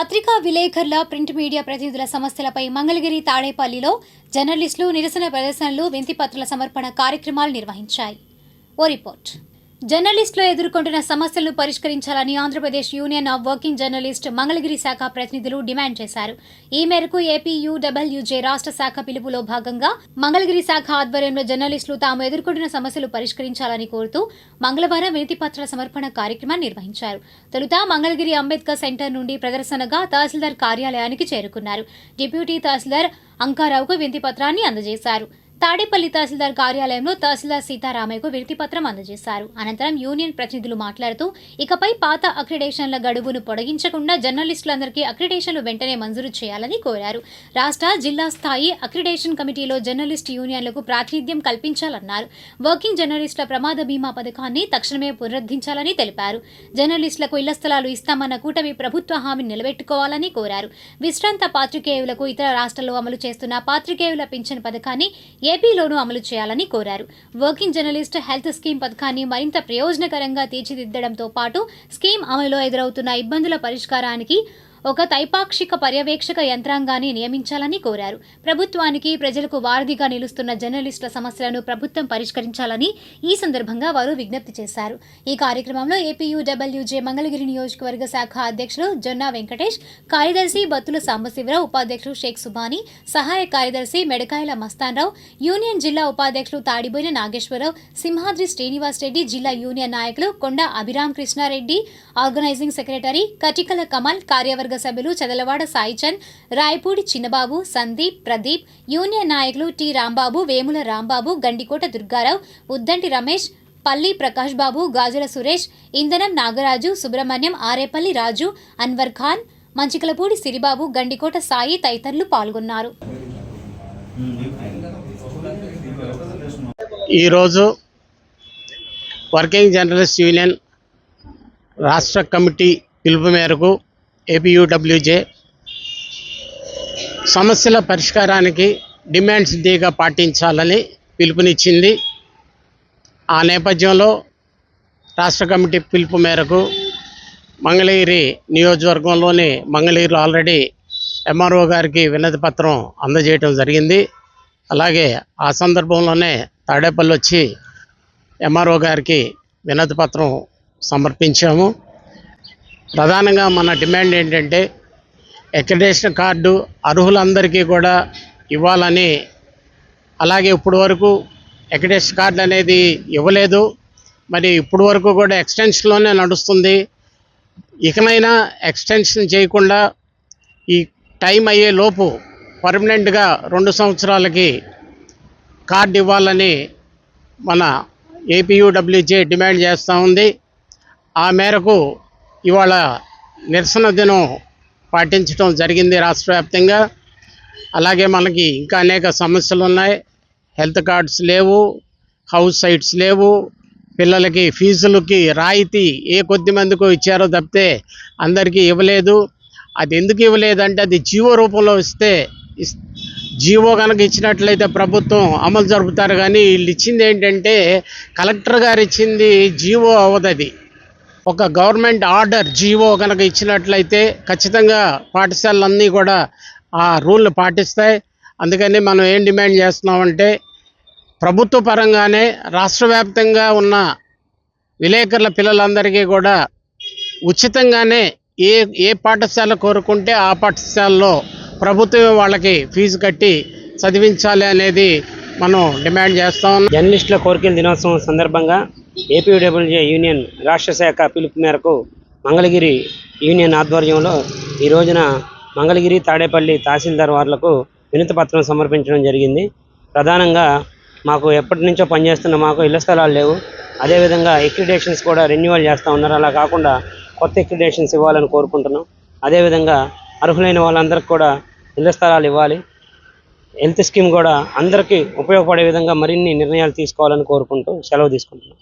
పత్రికా విలేకరుల print media ప్రతినిధుల సమస్యలపై మంగళగిరి తాడేపల్లిలో జర్నలిస్టులు నిరసన ప్రదర్శనలు వింతిపత్రుల సమర్పణ కార్యక్రమాలు నిర్వహించాయి. ఓ రిపోర్ట్. జర్నలిస్టులు ఎదుర్కొంటున్న సమస్యలను పరిష్కరించాలని Andhra Pradesh union of working journalist Mangalagiri శాఖ ప్రతినిధులు డిమాండ్ చేశారు. ఈ మేరకు ఏపీయూడబ్ల్యూజే రాష్ట్ర శాఖ పిలుపులో భాగంగా మంగళగిరి శాఖ ఆధ్వర్యంలో జర్నలిస్టులు తాము ఎదుర్కొంటున్న సమస్యలు పరిష్కరించాలని కోరుతూ మంగళవారం వినతిపత్రాల సమర్పణ కార్యక్రమాన్ని నిర్వహించారు. తొలుత మంగళగిరి అంబేద్కర్ సెంటర్ నుండి ప్రదర్శనగా తహసీల్దార్ కార్యాలయానికి చేరుకున్నారు. డిప్యూటీ తహసీల్దార్ అంకారావుకు వినతిపత్రాన్ని అందజేశారు. తాడేపల్లి తహసీల్దార్ కార్యాలయంలో తహసీల్దార్ సీతారామయ్యకు వినతిపత్రం అందజేశారు. అనంతరం యూనియన్ ప్రతినిధులు మాట్లాడుతూ ఇకపై పాత అక్రిడేషన్ల గడువును పొడిగించకుండా జర్నలిస్టులందరికీ అక్రిడేషన్లు వెంటనే మంజూరు చేయాలని కోరారు. రాష్ట్ర జిల్లా స్థాయి అక్రిడేషన్ కమిటీలో జర్నలిస్ట్ యూనియన్లకు ప్రాతినిధ్యం కల్పించాలన్నారు. వర్కింగ్ జర్నలిస్టుల ప్రమాద బీమా పథకాన్ని తక్షణమే పునరుద్ధరించాలని తెలిపారు. జర్నలిస్టులకు ఇళ్ళ స్థలాలు ఇస్తామన్న కూటమి ప్రభుత్వ హామీని నిలబెట్టుకోవాలని కోరారు. విశ్రాంత పాత్రికేయులకు ఇతర రాష్ట్రాల్లో అమలు చేస్తున్న పాత్రికేయుల పింఛన్ పథకాన్ని ఏపీలోనూ అమలు చేయాలని కోరారు. వర్కింగ్ జర్నలిస్ట్ హెల్త్ స్కీమ్ పథకాన్ని మరింత ప్రయోజనకరంగా తీర్చిదిద్దడంతో పాటు స్కీమ్ అమలులో ఎదురవుతున్న ఇబ్బందుల పరిష్కారానికి ఒక తైపాక్షిక పర్యవేక్షక యంత్రాంగాన్ని నియమించాలని కోరారు. ప్రభుత్వానికి ప్రజలకు వారధిగా నిలుస్తున్న జర్నలిస్టుల సమస్యలను ప్రభుత్వం పరిష్కరించాలని ఈ సందర్భంగా వారు విజ్ఞప్తి చేశారు. ఈ కార్యక్రమంలో ఏపీయూడబ్ల్యూజే మంగళగిరి నియోజకవర్గ శాఖ అధ్యక్షులు జొన్నా వెంకటేష్ కార్యదర్శి బత్తుల సాంబశివరావు ఉపాధ్యక్షులు షేక్ సుబాని సహాయ కార్యదర్శి మెడకాయల మస్తాన్రావు యూనియన్ జిల్లా ఉపాధ్యక్షులు తాడిబోయిన నాగేశ్వరరావు సింహాద్రి శ్రీనివాస్ రెడ్డి జిల్లా యూనియన్ నాయకులు కొండ అభిరామ్ కృష్ణారెడ్డి ఆర్గనైజింగ్ సెక్రటరీ కటికల కమల్ కార్యవర్గ సభ్యులు చదలవాడ సాయిచంద్ రాయపూడి చిన్నబాబు సందీప్ ప్రదీప్ యూనియన్ నాయకులు టి రాంబాబు వేముల రాంబాబు గండికోట దుర్గారావు ఉద్దంటి రమేష్ పల్లి ప్రకాష్ బాబు గాజుల సురేష్ ఇంధనం నాగరాజు సుబ్రహ్మణ్యం ఆరేపల్లి రాజు అన్వర్ ఖాన్ మంచికలపూడి సిరిబాబు గండికోట సాయి తదితరులు పాల్గొన్నారు. ఈరోజు వర్కింగ్ జర్నలిస్ట్ యూనియన్ రాష్ట్ర కమిటీ పిలుపు మేరకు ఏపీయూడబ్ల్యూజే సమస్యల పరిష్కారానికి డిమాండ్స్ డేగా పాటించాలని పిలుపునిచ్చింది. ఆ నేపథ్యంలో రాష్ట్ర కమిటీ పిలుపు మేరకు మంగళగిరి నియోజకవర్గంలోని మంగళగిరిలో ఆల్రెడీ ఎంఆర్ఓ గారికి వినతి పత్రం అందజేయటం జరిగింది. అలాగే ఆ సందర్భంలోనే తాడేపల్లి వచ్చి ఎంఆర్ఓ గారికి వినతి పత్రం సమర్పించాము. ప్రధానంగా మన డిమాండ్ ఏంటంటే అక్రిడేషన్ కార్డు అర్హులందరికీ కూడా ఇవ్వాలని. అలాగే ఇప్పుడు వరకు అక్రిడేషన్ కార్డు అనేది ఇవ్వలేదు. మరి ఇప్పుడు వరకు కూడా ఎక్స్టెన్షన్లోనే నడుస్తుంది. ఇకనైనా ఎక్స్టెన్షన్ చేయకుండా ఈ టైం అయ్యే లోపు పర్మనెంట్గా రెండు సంవత్సరాలకి కార్డు ఇవ్వాలని మన ఏపీయూడబ్ల్యూజే డిమాండ్ చేస్తూ ఉంది. ఆ మేరకు ఇవాళ నిరసన దినం పాటించడం జరిగింది రాష్ట్ర వ్యాప్తంగా అలాగే మనకి ఇంకా అనేక సమస్యలు ఉన్నాయి. హెల్త్ కార్డ్స్ లేవు హౌస్ సైట్స్ లేవు పిల్లలకి ఫీజులకి రాయితీ ఏ కొద్ది మందికో ఇచ్చారో తప్పితే అందరికీ ఇవ్వలేదు. అది ఎందుకు ఇవ్వలేదంటే అది జీవో రూపంలో ఇస్తే ఇస్- జీవో కనుక ఇచ్చినట్లయితే ప్రభుత్వం అమలు జరుపుతారు. కానీ వీళ్ళు ఇచ్చింది ఏంటంటే కలెక్టర్ గారు ఇచ్చింది జీవో అవ్వదు ఒక గవర్నమెంట్ ఆర్డర్ జీవో కనుక ఇచ్చినట్లయితే ఖచ్చితంగా పాఠశాలలన్నీ కూడా ఆ రూల్ని పాటిస్తాయి. అందుకని మనం ఏం డిమాండ్ చేస్తున్నామంటే ప్రభుత్వ పరంగానే రాష్ట్ర వ్యాప్తంగా ఉన్న విలేకరుల పిల్లలందరికీ కూడా ఉచితంగానే ఏ ఏ పాఠశాల కోరుకుంటే ఆ పాఠశాలలో ప్రభుత్వమే వాళ్ళకి ఫీజు కట్టి చదివించాలి అనేది మనం డిమాండ్ చేస్తాం. జర్నలిస్టుల కోరికల దినోత్సవం సందర్భంగా ఏపీడబ్ల్యూజే యూనియన్ రాష్ట్ర శాఖ పిలుపు మేరకు మంగళగిరి యూనియన్ ఆధ్వర్యంలో ఈ రోజున మంగళగిరి తాడేపల్లి తహసీల్దార్ వార్లకు వినతి పత్రం సమర్పించడం జరిగింది. ప్రధానంగా మాకు ఎప్పటి నుంచో పనిచేస్తున్న మాకు ఇళ్ళ స్థలాలు లేవు. అదేవిధంగా ఎక్రిడేషన్స్ కూడా రెన్యువల్ చేస్తూ ఉన్నారు. అలా కాకుండా కొత్త ఎక్రిడేషన్స్ ఇవ్వాలని కోరుకుంటున్నాం. అదేవిధంగా అర్హులైన వాళ్ళందరికీ కూడా ఇళ్ళ స్థలాలు ఇవ్వాలి. హెల్త్ స్కీమ్ కూడా అందరికీ ఉపయోగపడే విధంగా మరిన్ని నిర్ణయాలు తీసుకోవాలని కోరుకుంటూ సెలవు తీసుకుంటున్నాం.